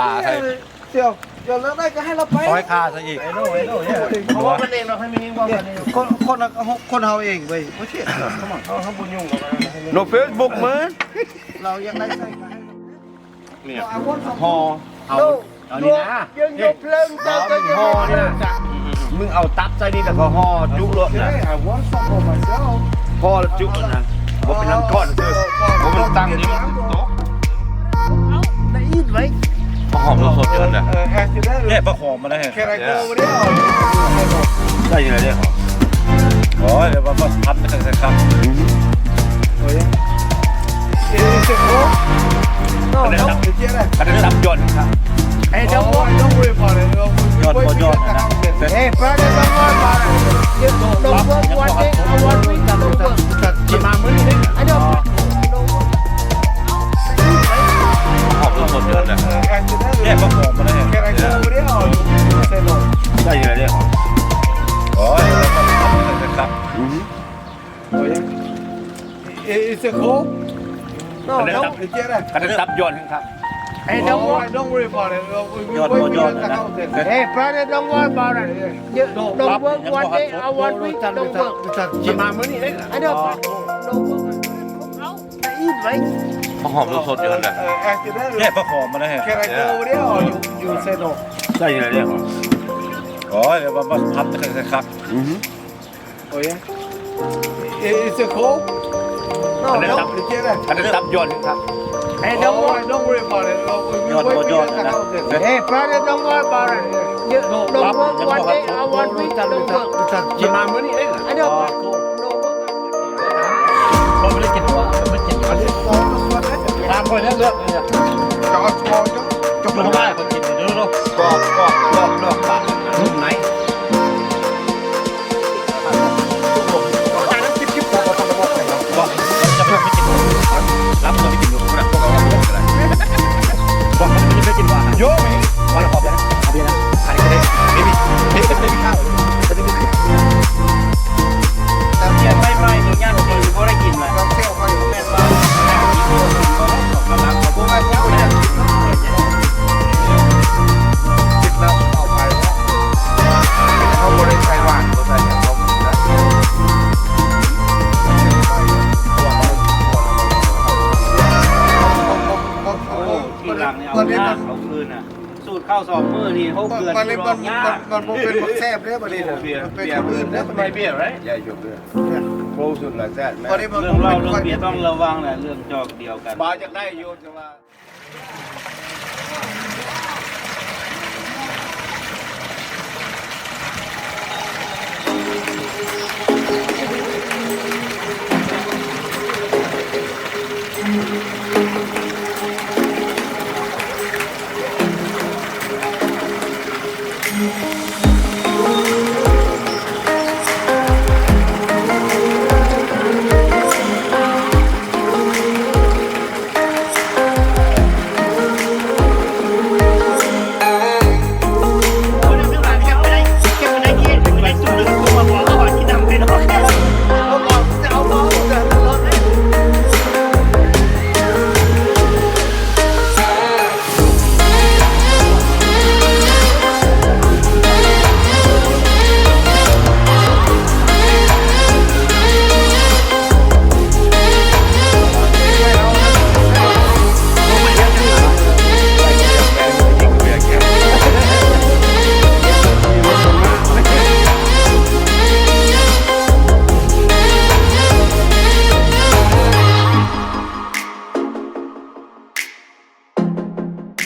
ปลาไทยเดี๋ยวเดี๋ยวเลิกได้ก็ให้เราไป ร้อยคาซะอีกไอ้โน่ไอ้โน่เนี่ยเพราะว่ามันเองเราให้มันนิ่งว่ามันเองคนคนคนเฮาเองเว้ยโอเคเขาเขาบุญยุ่งกับมันโนเฟซบุ๊กมั้งเรายังได้ใส่ก็ให้เนี่ยเอาคนสองห่อเอาเอานี่นะยังยกเพลิงห่อมึงห่อนี่นะมึงเอาตับใส่นี่แล้วก็ห่อจุรถนะ I want some for myself ห่อจุรถนะบ่เป็นน้ำก้อนคือบ่มันตั้งนี่มันโต๊ะได้ยินไหม หอมสดๆอยู่านะเออแฮชแท็กเนี่ยปลาหอมมาได้แค่ไรโก้ไม่ได้ได้ยังไงเนี่ยโอ้ยเดี๋ยวมาพันกันครับ yeah. I- Is it cold? No, Can I no, stop? you get it. คะแนนซับยนต์ครับ Hey, don't All worry. right, don't worry about it. Uh, we- we Yod, wait, yod, we yod, get the nah. house in. Hey, brother, don't worry about it. You No, don't Bob, work one day or one week, don't work. จิมามื้อนี้ I don't work. Don't work. ได้ยินไหมหอมสดๆอยู่นั่นแหละ Uh, after that, เนี่ยปลาหอมมาได้ can I go over there or you you say no? ได้ยังไงเนี่ยโอ้ยเดี๋ยวมาพันกันครับ Oh, yeah. I- Is it cold? No, Can I no, stop? you get it. คะแนนซับยนต์ครับ Hey, don't All worry. right, don't worry about it. Uh, we- we Yod, wait, we yod, get the nah. house in. Hey, brother, don't worry about it. You No, don't Bob, work one day or one week, don't work. จิมามื้อนี้ I don't นี่ยเอายากเอาคืนอะ สูตรข้าวสองมือนี่หกเดือนมันที่มันรมัอนยากมันมันเป็นบักแซ่บเนี่ยประเด็นเป็นคนอื่นเนี่ยประเด็นเบียร์ไร Yeah, you good. Frozen like that, man. ประเด็นมันเรื่องเล่าเรื่องเบียร์ต้องระวังแหละเรื่องจอกเดียวกันบาจา